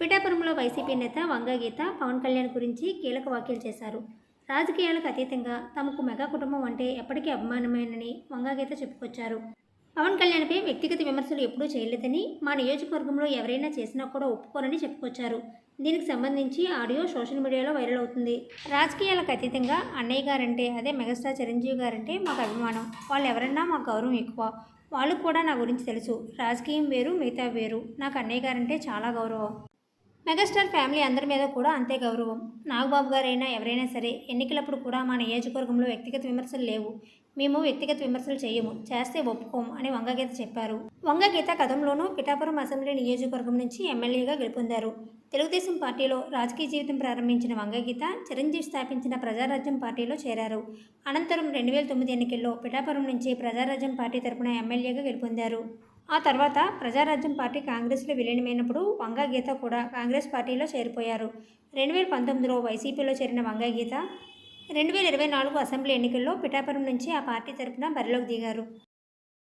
పిఠాపురంలో వైసీపీ నేత వంగగీత పవన్ కళ్యాణ్ గురించి కీలక వ్యాఖ్యలు చేశారు. రాజకీయాలకు అతీతంగా తమకు మెగా కుటుంబం అంటే ఎప్పటికీ అభిమానమేనని వంగగీత చెప్పుకొచ్చారు. పవన్ కళ్యాణ్పై వ్యక్తిగత విమర్శలు ఎప్పుడూ చేయలేదని మా నియోజకవర్గంలో ఎవరైనా చేసినా కూడా ఒప్పుకోరని చెప్పుకొచ్చారు. దీనికి సంబంధించి ఆడియో సోషల్ మీడియాలో వైరల్ అవుతుంది. రాజకీయాలకు అతీతంగా అన్నయ్య గారంటే అదే మెగాస్టార్ చిరంజీవి గారంటే మాకు అభిమానం. వాళ్ళు ఎవరన్నా మాకు గౌరవం ఎక్కువ. వాళ్ళు కూడా నా గురించి తెలుసు. రాజకీయం వేరు మిగతా వేరు. నాకు అన్నయ్య గారంటే చాలా గౌరవం. మెగాస్టార్ ఫ్యామిలీ అందరి మీద కూడా అంతే గౌరవం. నాగబాబు గారైనా ఎవరైనా సరే ఎన్నికలప్పుడు కూడా మా నియోజకవర్గంలో వ్యక్తిగత విమర్శలు లేవు. మేము వ్యక్తిగత విమర్శలు చేయము చేస్తే ఒప్పుకోము అని వంగగీత చెప్పారు. వంగగీత గతంలోనూ పిఠాపురం అసెంబ్లీ నియోజకవర్గం నుంచి ఎమ్మెల్యేగా గెలుపొందారు. తెలుగుదేశం పార్టీలో రాజకీయ జీవితం ప్రారంభించిన వంగగీత చిరంజీవి స్థాపించిన ప్రజారాజ్యం పార్టీలో చేరారు. అనంతరం రెండు వేల తొమ్మిది ఎన్నికల్లో పిఠాపురం నుంచి ప్రజారాజ్యం పార్టీ తరపున ఎమ్మెల్యేగా గెలుపొందారు. ఆ తర్వాత ప్రజారాజ్యం పార్టీ కాంగ్రెస్లో విలీనమైనప్పుడు వంగగీత కూడా కాంగ్రెస్ పార్టీలో చేరిపోయారు. రెండు వేల పంతొమ్మిదిలో వైసీపీలో చేరిన వంగగీత రెండు వేల ఇరవై నాలుగు అసెంబ్లీ ఎన్నికల్లో పిఠాపురం నుంచి ఆ పార్టీ తరపున బరిలోకి దిగారు.